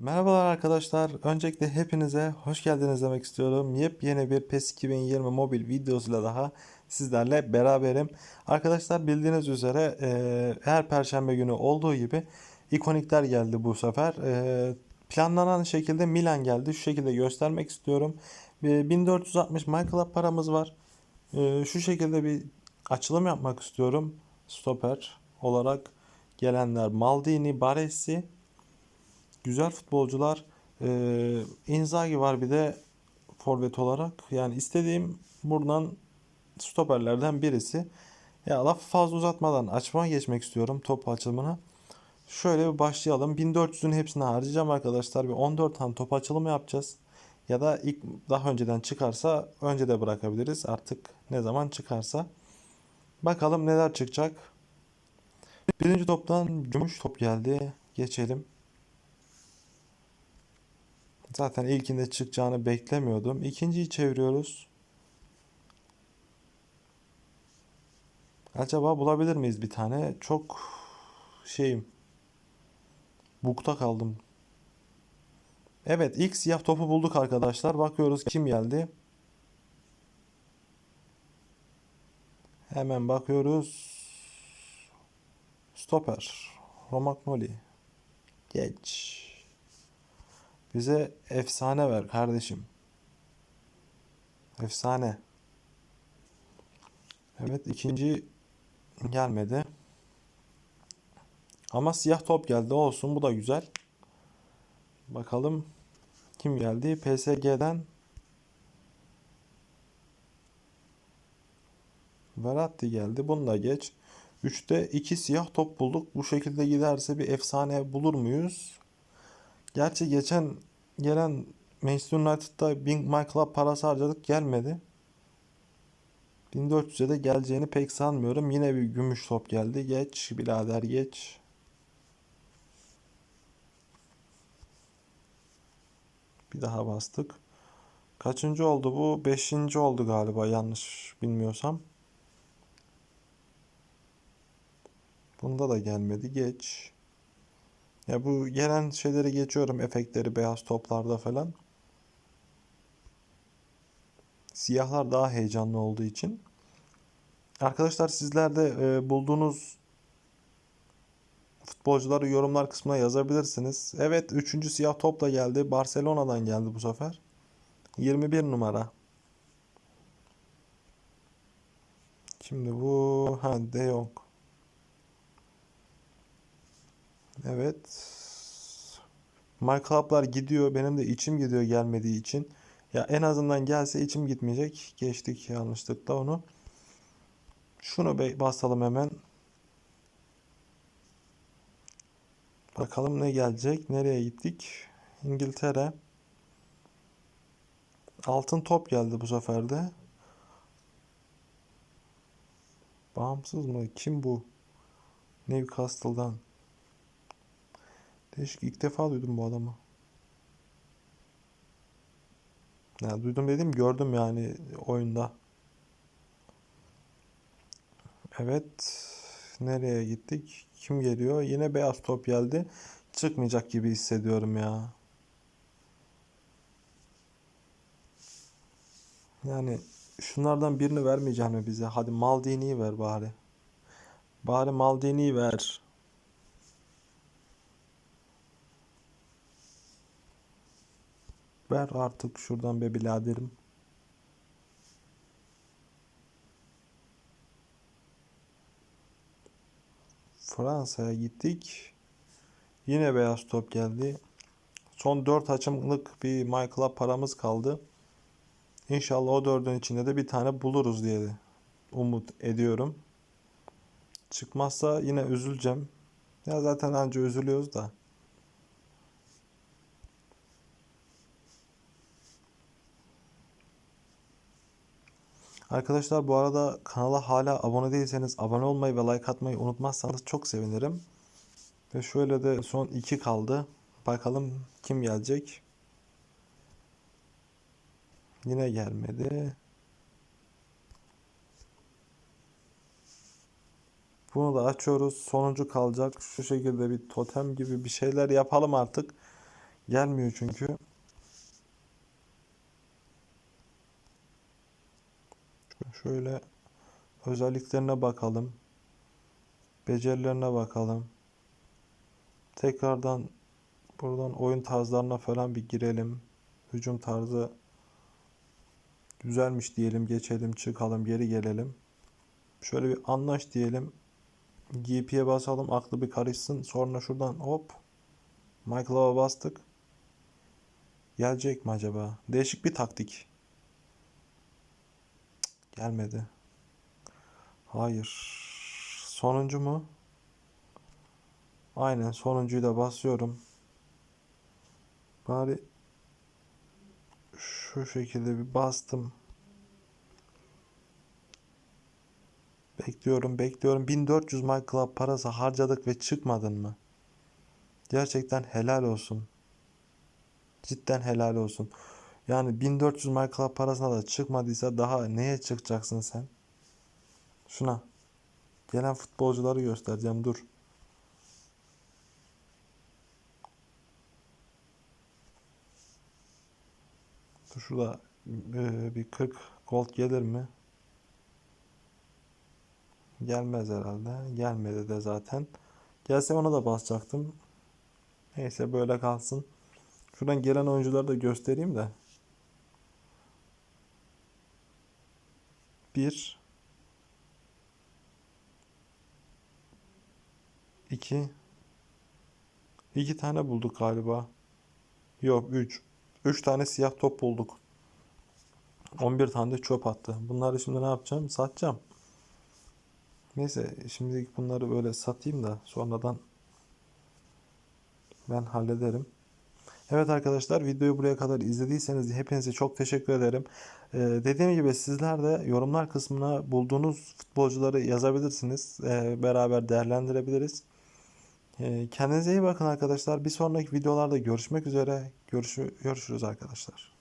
Merhabalar arkadaşlar. Öncelikle hepinize hoş geldiniz demek istiyorum. Yepyeni bir PES 2020 mobil videosuyla daha sizlerle beraberim. Arkadaşlar bildiğiniz üzere e, her perşembe günü olduğu gibi ikonikler geldi bu sefer. E, planlanan şekilde Milan geldi. Şu şekilde göstermek istiyorum. E, 1460 MyClub paramız var. E, şu şekilde bir açılım yapmak istiyorum. Stoper olarak gelenler Maldini, Baresi, güzel futbolcular. Ee, Inzaghi var bir de forvet olarak. Yani istediğim buradan stoperlerden birisi. Ya lafı fazla uzatmadan açmaya geçmek istiyorum top açılımına. Şöyle bir başlayalım. 1400'ün hepsini harcayacağım arkadaşlar. Bir 14 tane top açılımı yapacağız. Ya da ilk daha önceden çıkarsa önce de bırakabiliriz. Artık ne zaman çıkarsa. Bakalım neler çıkacak. Birinci toptan gümüş top geldi. Geçelim. Zaten ilkinde çıkacağını beklemiyordum. İkinciyi çeviriyoruz. Acaba bulabilir miyiz bir tane? Çok şeyim. Bukta kaldım. Evet ilk siyah topu bulduk arkadaşlar. Bakıyoruz kim geldi. Hemen bakıyoruz. Stoper. Romagnoli. Geç. Bize efsane ver kardeşim. Efsane. Evet ikinci gelmedi. Ama siyah top geldi olsun bu da güzel. Bakalım kim geldi? PSG'den Verratti geldi. Bunu da geç. 3'te 2 siyah top bulduk. Bu şekilde giderse bir efsane bulur muyuz? Gerçi geçen gelen Manchester United'da My Club parası harcadık gelmedi. 1400'e de geleceğini pek sanmıyorum. Yine bir gümüş top geldi. Geç birader geç. Bir daha bastık. Kaçıncı oldu bu? Beşinci oldu galiba yanlış bilmiyorsam. Bunda da gelmedi. Geç. Ya bu gelen şeyleri geçiyorum. Efektleri beyaz toplarda falan. Siyahlar daha heyecanlı olduğu için. Arkadaşlar sizler de e, bulduğunuz futbolcuları yorumlar kısmına yazabilirsiniz. Evet 3. siyah topla geldi. Barcelona'dan geldi bu sefer. 21 numara. Şimdi bu ha De Jong. Evet. My Club'lar gidiyor. Benim de içim gidiyor gelmediği için. Ya en azından gelse içim gitmeyecek. Geçtik yanlışlıkla onu. Şunu be- basalım hemen. Bakalım ne gelecek. Nereye gittik? İngiltere. Altın top geldi bu sefer de. Bağımsız mı? Kim bu? Newcastle'dan. Değişik ilk defa duydum bu adamı. Ya duydum dediğim gördüm yani oyunda. Evet. Nereye gittik? Kim geliyor? Yine beyaz top geldi. Çıkmayacak gibi hissediyorum ya. Yani şunlardan birini vermeyeceğim mi bize? Hadi Maldini'yi ver bari. Bari Maldini'yi ver. Ver artık şuradan be biraderim. Fransa'ya gittik. Yine beyaz top geldi. Son 4 açımlık bir Club paramız kaldı. İnşallah o dördün içinde de bir tane buluruz diye umut ediyorum. Çıkmazsa yine üzüleceğim. Ya zaten anca üzülüyoruz da. Arkadaşlar bu arada kanala hala abone değilseniz abone olmayı ve like atmayı unutmazsanız çok sevinirim. Ve şöyle de son 2 kaldı. Bakalım kim gelecek. Yine gelmedi. Bunu da açıyoruz. Sonuncu kalacak. Şu şekilde bir totem gibi bir şeyler yapalım artık. Gelmiyor çünkü. Şöyle özelliklerine bakalım. Becerilerine bakalım. Tekrardan buradan oyun tarzlarına falan bir girelim. Hücum tarzı güzelmiş diyelim. Geçelim, çıkalım, geri gelelim. Şöyle bir anlaş diyelim. GP'ye basalım. Aklı bir karışsın. Sonra şuradan hop. Michael'a bastık. Gelecek mi acaba? Değişik bir taktik. Gelmedi. Hayır. Sonuncu mu? Aynen sonuncuyu da basıyorum. Bari şu şekilde bir bastım. Bekliyorum, bekliyorum. 1400 My Club parası harcadık ve çıkmadın mı? Gerçekten helal olsun. Cidden helal olsun. Yani 1400 My Club parasına da çıkmadıysa daha neye çıkacaksın sen? Şuna. Gelen futbolcuları göstereceğim. Dur. Dur şurada e, bir 40 gold gelir mi? Gelmez herhalde. Gelmedi de zaten. Gelse ona da basacaktım. Neyse böyle kalsın. Şuradan gelen oyuncuları da göstereyim de. 1 2 2 tane bulduk galiba. Yok 3. 3 tane siyah top bulduk. 11 tane de çöp attı. Bunları şimdi ne yapacağım? Satacağım. Neyse şimdilik bunları böyle satayım da sonradan ben hallederim. Evet arkadaşlar videoyu buraya kadar izlediyseniz hepinize çok teşekkür ederim. Ee, dediğim gibi sizler de yorumlar kısmına bulduğunuz futbolcuları yazabilirsiniz. Ee, beraber değerlendirebiliriz. Ee, kendinize iyi bakın arkadaşlar. Bir sonraki videolarda görüşmek üzere. Görüşü, görüşürüz arkadaşlar.